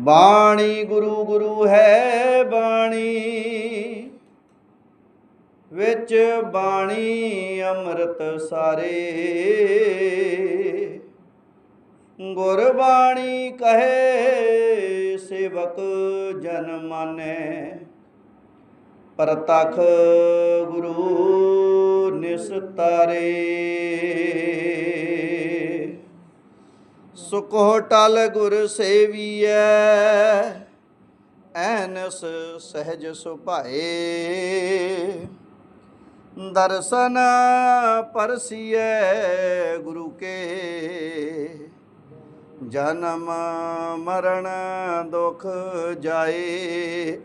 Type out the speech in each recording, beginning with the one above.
ਬਾਣੀ ਗੁਰੂ ਗੁਰੂ ਹੈ ਬਾਣੀ। ਵਿੱਚ ਬਾਣੀ ਅੰਮ੍ਰਿਤ ਸਾਰੇ। ਗੁਰਬਾਣੀ ਕਹੇ ਸੇਵਕ ਜਨ ਮਾਨੇ। ਪ੍ਰਤਖ ਗੁਰੂ ਨਿਸਤਾਰੇ। ਸੁਕੋ ਟਲ ਗੁਰ ਸੇਵੀਐ, ਐਨਸ ਸਹਿਜ ਸੁਭਾਏ। ਦਰਸ਼ਨ ਪਰਸੀਐ ਗੁਰੂ ਕੇ, ਜਨਮ ਮਰਨ ਦੁਖ ਜਾਏ।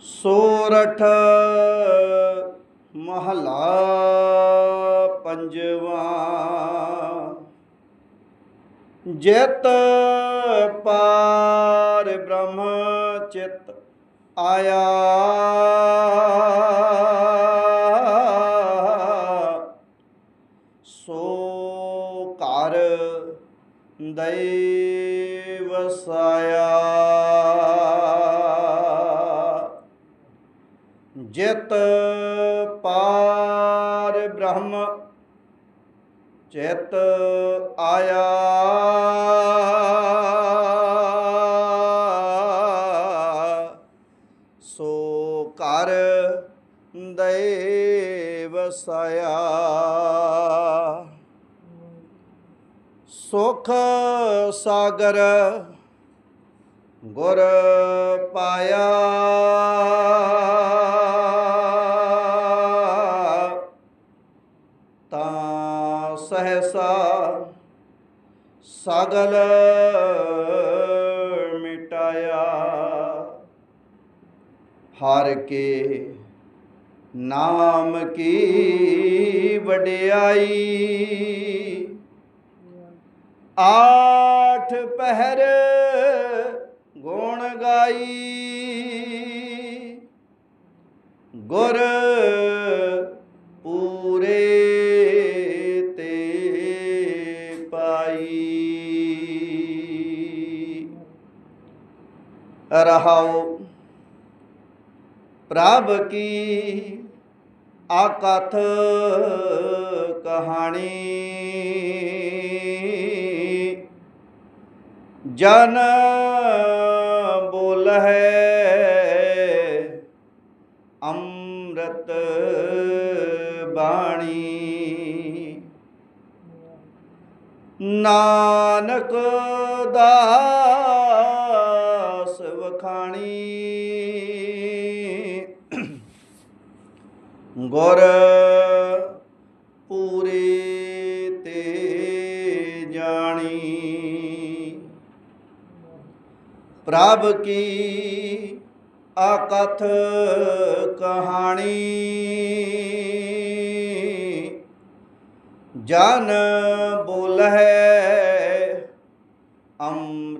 ਸੋਰਠ ਮਹਲਾ ਪੰਜਵਾ। ਜਿਤ ਪਾਰ ਬ੍ਰਹਮ ਚਿਤ ਆਇਆ। ਸੋ ਘਰ ਦੈ ਵਸਾਇਆ ਜਿਤ ਪਾਰ ਬ੍ਰਹਮ ਚਿਤ ਆਇਆ। ਸੋ ਕਰ ਦੇ ਵਸਾਇਆ ਸੁਖ ਸਾਗਰ ਗੁਰ ਪਾਇਆ। ਤਾਂ ਸਹਸਾ ਸਗਲ ਮਿਟਾਇਆ। ਹਰ ਕੇ ਨਾਮ ਕੀ ਵਡਿਆਈ। ਆਠ ਪਹਿਰ ਗੁਣ ਗਾਈ। ਗੁਰ ਰਹਾਉ। ਪ੍ਰਭ ਕੀ ਆਕਥ ਕਹਾਣੀ। ਜਨ ਬੋਲ ਹੈ ਅੰਮ੍ਰਿਤ ਬਾਣੀ। ਨਾਨਕ ਦਾ ਵਖਾਣੀ ਗੁਰ ਪੂਰੇ ਤੇ ਜਾਣੀ। ਪ੍ਰਭ ਕੀ ਆਕਥ ਕਹਾਣੀ। ਜਨ ਬੋਲ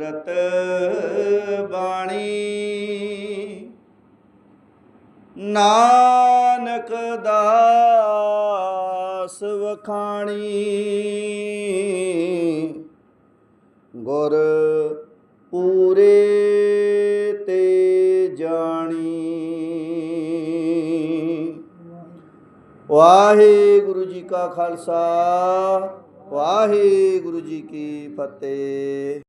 ਅੰਮ੍ਰਿਤ ਬਾਣੀ। ਨਾਨਕ ਦਾਸ ਵਖਾਣੀ। ਗੁਰ ਪੂਰੇ ਤੇ ਜਾਣੀ। ਵਾਹਿਗੁਰੂ ਜੀ ਕਾ ਖਾਲਸਾ, ਵਾਹਿਗੁਰੂ ਜੀ ਕੀ ਫਤਿਹ।